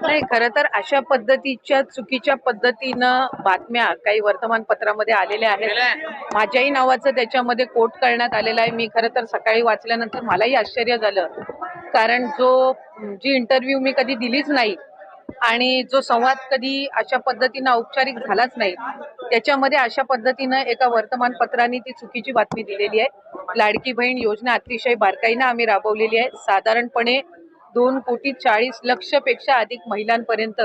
नाही खरं तर अशा पद्धतीच्या चुकीच्या पद्धतीनं बातम्या काही वर्तमानपत्रामध्ये आलेल्या आहेत. माझ्याही नावाचं त्याच्यामध्ये कोट करण्यात आलेलं आहे. मी खरं तर सकाळी वाचल्यानंतर मलाही आश्चर्य झालं. कारण जो जी इंटरव्ह्यू मी कधी दिलीच नाही आणि जो संवाद कधी अशा पद्धतीनं औपचारिक झालाच नाही त्याच्यामध्ये अशा पद्धतीनं एका वर्तमानपत्राने ती चुकीची बातमी दिलेली आहे. लाडकी बहीण योजना अतिशय बारकाईनं आम्ही राबवलेली आहे. साधारणपणे दोन कोटी चाळीस लक्षपेक्षा अधिक महिलांपर्यंत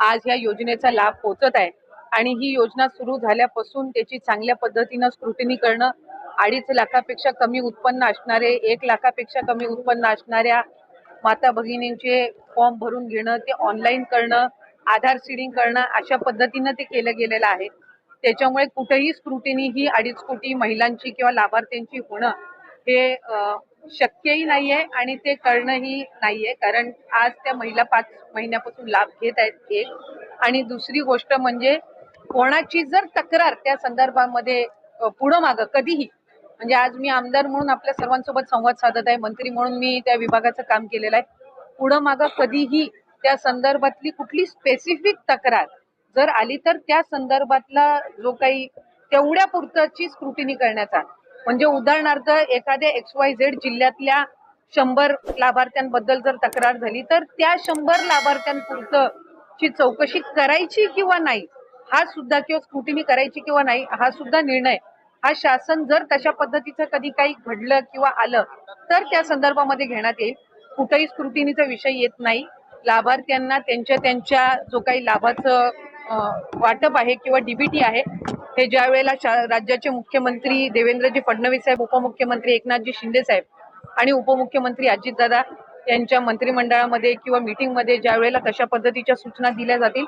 आज या योजनेचा लाभ पोहोचत आहे. आणि ही योजना सुरू झाल्यापासून त्याची चांगल्या पद्धतीनं स्क्रुटिनी करणं अडीच लाखापेक्षा कमी उत्पन्न असणारे एक लाखापेक्षा कमी उत्पन्न असणाऱ्या माता भगिनींचे फॉर्म भरून घेणं ते ऑनलाईन करणं आधार सीडिंग करणं अशा पद्धतीनं ते केलं गेलेलं आहे. त्याच्यामुळे कुठेही स्क्रुटिनी ही अडीच कोटी महिलांची किंवा लाभार्थ्यांची होणं हे अ, शक्यही नाहीये आणि ते करणंही नाहीये. कारण आज त्या महिला पाच महिन्यापासून लाभ घेत आहेत एक. आणि दुसरी गोष्ट म्हणजे कोणाची जर तक्रार त्या संदर्भामध्ये पुढं मागं कधीही म्हणजे आज मी आमदार म्हणून आपल्या सर्वांसोबत संवाद साधत आहे मंत्री म्हणून मी त्या विभागाचं काम केलेलं आहे. पुढं मागं कधीही त्या संदर्भातली कुठली स्पेसिफिक तक्रार जर आली तर त्या संदर्भातला जो काही तेवढ्या पुरतची स्क्रुटिनी करण्याचा. म्हणजे उदाहरणार्थ एखाद्या एक्स वाय झेड जिल्ह्यातल्या शंभर लाभार्थ्यांबद्दल जर तक्रार झाली तर त्या शंभर लाभार्थ्यांपुरतं ची चौकशी करायची किंवा नाही हा सुद्धा किंवा स्क्रुटिनी करायची किंवा नाही हा सुद्धा निर्णय हा शासन जर तशा पद्धतीचं कधी काही घडलं किंवा आलं तर त्या संदर्भामध्ये घेण्यात येईल. कुठेही स्क्रुटिनीचा विषय येत नाही. लाभार्थ्यांना त्यांच्या त्यांच्या जो काही लाभाचं वाटप आहे किंवा डीबीटी आहे हे ज्या वेळेला राज्याचे मुख्यमंत्री देवेंद्रजी फडणवीस साहेब उपमुख्यमंत्री एकनाथजी शिंदे साहेब आणि उपमुख्यमंत्री अजितदादा यांच्या मंत्रिमंडळामध्ये किंवा मीटिंगमध्ये ज्या वेळेला तशा पद्धतीच्या सूचना दिल्या जातील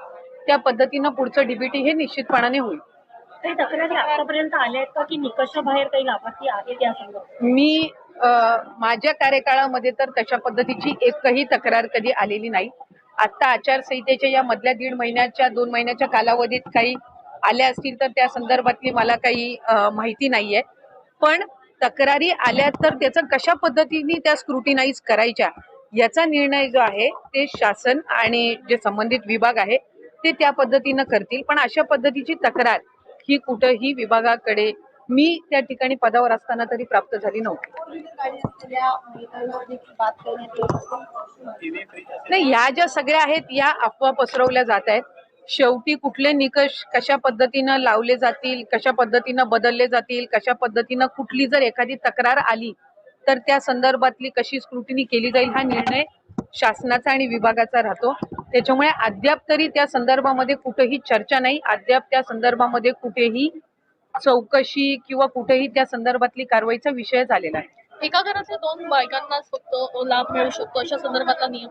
त्या पद्धतीनं पुढचं डीबीटी हे निश्चितपणाने होईल. मी माझ्या कार्यकाळामध्ये तर तशा पद्धतीची एकही तक्रार कधी आलेली नाही. आता आचारसंहितेच्या या मधल्या दीड महिन्याच्या दोन महिन्याच्या कालावधीत काही आल्या असतील तर त्या संदर्भातली मला काही माहिती नाहीये. पण तक्रारी आल्या तर त्याचं कशा पद्धतीने त्या स्क्रुटिनाईज करायच्या याचा निर्णय जो आहे ते शासन आणि जे संबंधित विभाग आहे ते त्या पद्धतीनं करतील. पण अशा पद्धतीची तक्रार ही कुठंही विभागाकडे मी त्या ठिकाणी पदावर असताना तरी प्राप्त झाली नव्हती. नाही ह्या ज्या सगळ्या आहेत या अफवा पसरवल्या जात आहेत. शेवटी कुठले निकष कशा पद्धतीनं लावले जातील कशा पद्धतीनं बदलले जातील कशा पद्धतीनं कुठली जर एखादी तक्रार आली तर त्या संदर्भातली कशी स्क्रुटिनी केली जाईल हा निर्णय शासनाचा आणि विभागाचा राहतो. त्याच्यामुळे अद्याप तरी त्या संदर्भामध्ये कुठेही चर्चा नाही. अद्याप त्या संदर्भामध्ये कुठेही चौकशी किंवा कुठेही त्या संदर्भातली कारवाईचा विषय झालेला आहे एका घरातल्या दोन बायकांनाच फक्त लाभ मिळू शकतो अशा संदर्भातला नियम?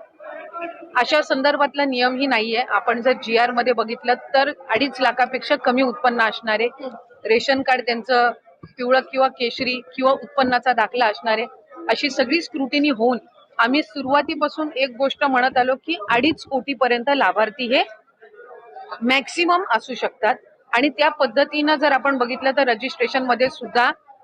अशा संदर्भातला नियम ही नाहीये. आपण जर जी आरमध्ये बघितलं तर अडीच लाखापेक्षा कमी उत्पन्न असणारे रेशन कार्ड त्यांचं पिवळं किंवा केशरी किंवा उत्पन्नाचा दाखला असणारे अशी सगळी स्क्रुटिनी होऊन आम्ही सुरुवातीपासून एक गोष्ट म्हणत आलो की अडीच कोटी पर्यंत लाभार्थी हे मॅक्सिमम असू शकतात. आणि त्या पद्धतीनं जर आपण बघितलं तर रजिस्ट्रेशनमध्ये सुद्धा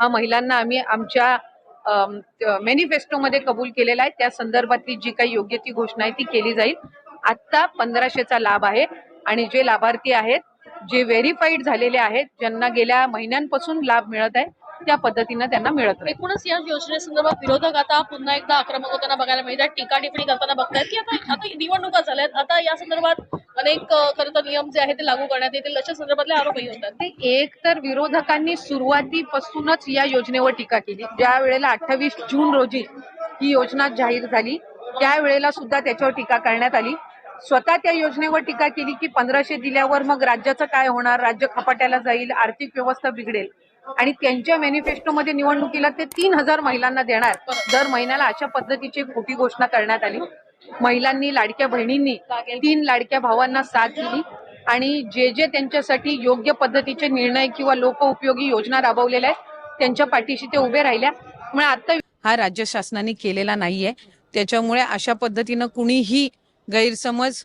हा महिलांना आम्ही आमच्या मॅनिफेस्टोमध्ये कबूल केलेला आहे. त्या संदर्भातली जी काही योग्य ती घोषणा आहे ती केली जाईल. आत्ता पंधराशेचा लाभ आहे आणि जे लाभार्थी आहेत जे व्हेरीफाईड झालेले आहेत ज्यांना गेल्या महिन्यांपासून लाभ मिळत आहे त्या पद्धतीनं त्यांना मिळत नाही. एकूणच या योजनेसंदर्भात विरोधक आता पुन्हा एकदा आक्रमक होताना बघायला मिळतात टीका टिप्पणी करताना बघतायत की आता आता निवडणुका झाल्यात. आता या संदर्भात अनेक खरं तर नियम जे आहेत ते लागू करण्यात येतील अशा संदर्भातले आरोपही होतात. एक तर विरोधकांनी सुरुवातीपासूनच या योजनेवर टीका केली. ज्या वेळेला अठ्ठावीस जून रोजी ही योजना जाहीर झाली त्यावेळेला सुद्धा त्याच्यावर टीका करण्यात आली. स्वतः त्या योजनेवर टीका केली की पंधराशे दिल्यावर मग राज्याचं काय होणार? राज्य खपाट्याला जाईल आर्थिक व्यवस्था बिघडेल. आणि त्यांच्या मॅनिफेस्टोमध्ये निवडणुकीला ते तीन हजार महिलांना देणार. दर महिन्याला अशा पद्धतीची खोटी घोषणा करण्यात आली. महिलांनी लाडक्या बहिणींनी तीन लाडक्या भावांना साथ दिली आणि जे जे त्यांच्यासाठी योग्य पद्धतीचे निर्णय किंवा लोकउपयोगी योजना राबवलेल्या आहेत त्यांच्या पाठीशी ते उभे राहिल्या. त्यामुळे आता हा राज्य शासनाने केलेला नाहीये. त्याच्यामुळे अशा पद्धतीनं कुणीही गैरसमज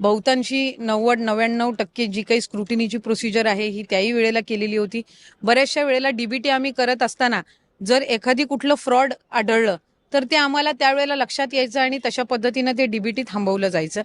बहुतांशी नव्वद नव्याण्णव टक्के जी काही स्क्रुटिनीची प्रोसिजर आहे ही त्याही वेळेला केलेली होती. बऱ्याचशा वेळेला डीबीटी आम्ही करत असताना जर एखादी कुठलं फ्रॉड आढळलं तर ते आम्हाला त्यावेळेला लक्षात यायचं आणि तशा पद्धतीनं ते डीबीटी थांबवलं जायचं.